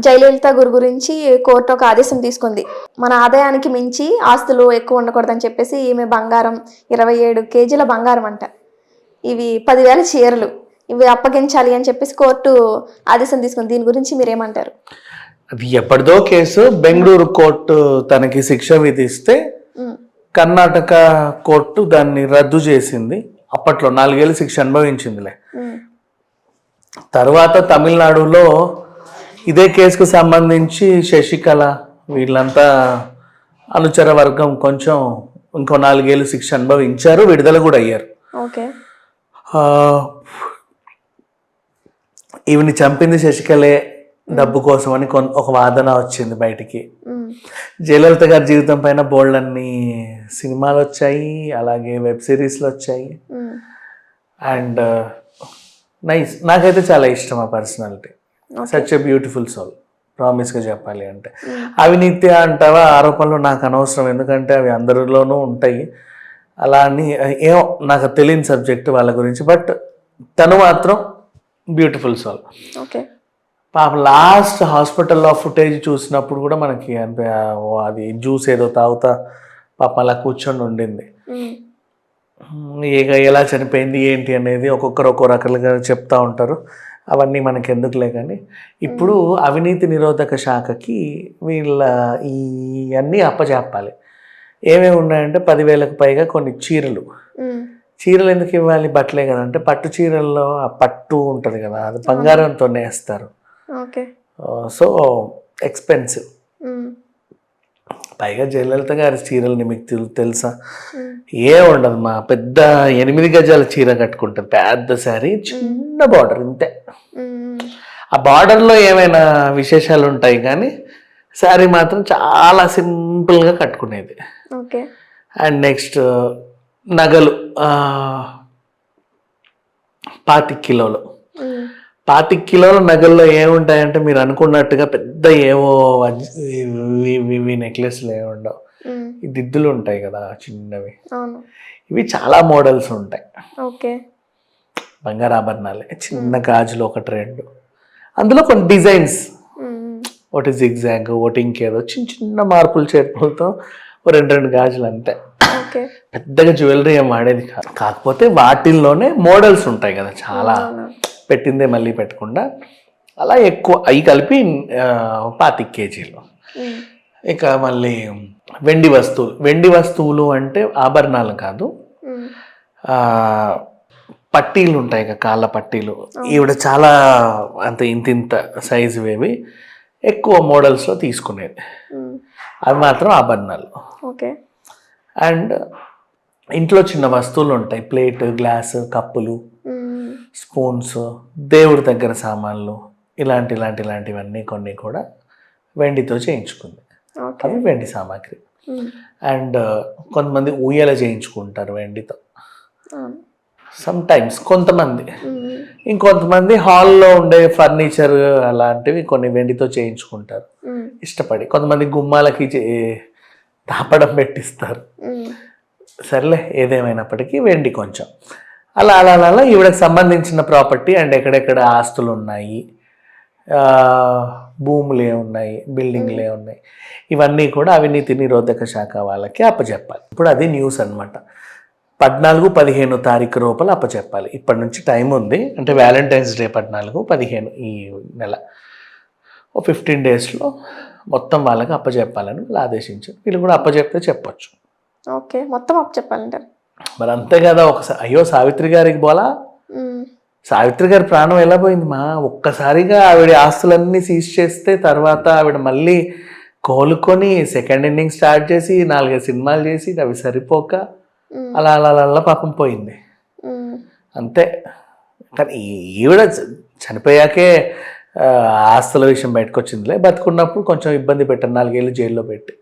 జయలలిత గురి గురించి కోర్టు ఒక ఆదేశం తీసుకుంది. మన ఆదాయానికి మించి ఆస్తులు ఎక్కువ ఉండకూడదని చెప్పేసి ఈమె బంగారం ఇరవై ఏడు కేజీల బంగారం అంట. ఇవి పదివేల చీరలు. ఇవి అప్పగించాలి అని చెప్పేసి కోర్టు ఆదేశం తీసుకుంది. దీని గురించి మీరేమంటారు? అది ఎప్పటిదో కేసు. బెంగళూరు కోర్టు తనకి శిక్ష విధిస్తే కర్ణాటక కోర్టు దాన్ని రద్దు చేసింది. అప్పట్లో నాలుగేళ్ళు శిక్ష అనుభవించిందిలే. తర్వాత తమిళనాడులో ఇదే కేసుకు సంబంధించి శశికళ వీళ్ళంతా అనుచర వర్గం కొంచెం ఇంకో నాలుగేళ్ళు శిక్ష అనుభవించారు విడుదల కూడా అయ్యారు. ఈవిని చంపింది శశికళే డబ్బు కోసం అని ఒక వాదన వచ్చింది బయటికి. జయలలిత గారి జీవితం పైన బోల్డ్ అన్ని సినిమాలు వచ్చాయి అలాగే వెబ్ సిరీస్లు వచ్చాయి. And nice. నాకైతే చాలా ఇష్టం ఆ personality. Such a beautiful soul ప్రామిస్గా చెప్పాలి అంటే. అవినీతి అంటావా? ఆరోపణలు నాకు అనవసరం. ఎందుకంటే అవి అందరిలోనూ ఉంటాయి. అలా అని ఏమో నాకు తెలియని సబ్జెక్ట్ వాళ్ళ గురించి. బట్ తను మాత్రం బ్యూటిఫుల్ సోల్ ఓకే పాప లాస్ట్ హాస్పిటల్లో ఫుటేజ్ చూసినప్పుడు కూడా మనకి అది జ్యూస్ ఏదో తాగుతా పాప అలా కూర్చొని ఉండింది. ఇక ఎలా చనిపోయింది ఏంటి అనేది ఒక్కొక్కరు ఒక్కో రకాలుగా చెప్తా ఉంటారు. అవన్నీ మనకి ఎందుకులే కానీ ఇప్పుడు అవినీతి నిరోధక శాఖకి వీళ్ళ ఇవన్నీ అప్పచెప్పాలి ఏమేమి ఉన్నాయంటే పదివేలకు పైగా కొన్ని చీరలు. చీరలు ఎందుకు ఇవ్వాలి? బట్టలే కదా. అంటే పట్టు చీరల్లో ఆ పట్టు ఉంటుంది కదా అది బంగారంతో నేస్తారు ఓకే. సో ఎక్స్పెన్సివ్ పైగా జయలలిత గారి చీరలని మీకు తెలు- తెలుసా? ఏ ఉండదు. మా పెద్ద ఎనిమిది గజాల చీర కట్టుకుంటారు. పెద్ద శారీ చిన్న బార్డర్ ఇంతే. ఆ బార్డర్లో ఏమైనా విశేషాలు ఉంటాయి కానీ శారీ మాత్రం చాలా సింపుల్గా కట్టుకునేది. ఓకే. అండ్ నెక్స్ట్ నగలు ఆ, పాతిక కిలోలు. పాతిక కిలోల నగల్లో ఏముంటాయంటే మీరు అనుకున్నట్టుగా పెద్ద ఏవో ఇవి- నెక్లెస్లు ఏమి ఉండవు. ఉమ్, ఈ దిద్దులు ఉంటాయి కదా చిన్నవి. ఇవి చాలా మోడల్స్ ఉంటాయి. ఓకే. బంగారు ఆభరణాలే చిన్న గాజులు ఒకటి రెండు. అందులో కొన్ని డిజైన్స్. ఒకటి జిగ్జాగ్ ఒకటి ఇంకేదో చిన్న చిన్న మార్పులు చేర్పులతో రెండు రెండు గాజులు అంతే. పెద్దగా జ్యువెలరీ ఏం వాడేది కాదు కాకపోతే వాటిల్లోనే మోడల్స్ ఉంటాయి కదా చాలా. పెట్టిందే మళ్ళీ పెట్టకుండా అలా ఎక్కువ అవి కలిపి పాతిక కేజీలు. ఇక మళ్ళీ వెండి వస్తువులు వెండి వస్తువులు అంటే ఆభరణాలు కాదు. పట్టీలు ఉంటాయి కదా కాళ్ళ పట్టీలు. ఈవిడ చాలా అంత ఇంత ఇంత సైజు వేవి. ఎక్కువ మోడల్స్లో తీసుకునేది. అవి మాత్రం ఆభరణాలు. ఓకే. అండ్ ఇంట్లో చిన్న వస్తువులు ఉంటాయి. ప్లేట్ గ్లాస్ కప్పులు. స్పూన్స్ దేవుడి దగ్గర సామాన్లు ఇలాంటి ఇలాంటి ఇలాంటివన్నీ కొన్ని కూడా వెండితో చేయించుకుంది. అవి వెండి సామాగ్రి. అండ్ కొంతమంది ఊయల చేయించుకుంటారు వెండితో. సమ్ టైమ్స్ కొంతమంది. ఇంకొంతమంది హాల్లో ఉండే ఫర్నిచర్ అలాంటివి కొన్ని వెండితో చేయించుకుంటారు. ఇష్టపడి. కొంతమంది గుమ్మాలకి చే- తాపడం పెట్టిస్తారు. సర్లే ఏదేమైనప్పటికీ వెండి కొంచెం. అలా అలా అలా అలా ఈవిడకి సంబంధించిన ప్రాపర్టీ అండ్ ఎక్కడెక్కడ ఆస్తులు ఉన్నాయి భూములే ఉన్నాయి బిల్డింగ్లే ఉన్నాయి ఇవన్నీ కూడా అవినీతి నిరోధక శాఖ వాళ్ళకి అప్పచెప్పాలి. ఇప్పుడు అది న్యూస్ అన్నమాట. పద్నాలుగు పదిహేను తారీఖు లోపల అప్పచెప్పాలి. ఇప్పటి నుంచి టైం ఉంది. అంటే వ్యాలంటైన్స్ డే పద్నాలుగు పదిహేను ఈ నెల. ఓ ఫిఫ్టీన్ డేస్లో మొత్తం వాళ్ళకి అప్పచెప్పాలని వీళ్ళు ఆదేశించారు. వీళ్ళు కూడా అప్పచెప్తే చెప్పొచ్చు. ఓకే. మొత్తం అప్ చెప్పాలంటారు మరి అంతే కదా ఒకసారి అయ్యో సావిత్రి గారికి బోలా? సావిత్రి గారి ప్రాణం ఎలా పోయింది మా? ఒక్కసారిగా ఆవిడ ఆస్తులన్నీ సీజ్ చేస్తే తర్వాత ఆవిడ మళ్ళీ కోలుకొని సెకండ్ ఇన్నింగ్ స్టార్ట్ చేసి నాలుగైదు సినిమాలు చేసి అవి సరిపోక అలా అలా అలా పాపం పోయింది. అంతే. కానీ ఈవిడ చనిపోయాకే ఆస్తుల విషయం బయటకు వచ్చిందిలే బతుకున్నప్పుడు కొంచెం ఇబ్బంది పెట్టారు నాలుగేళ్ళు జైల్లో పెట్టి.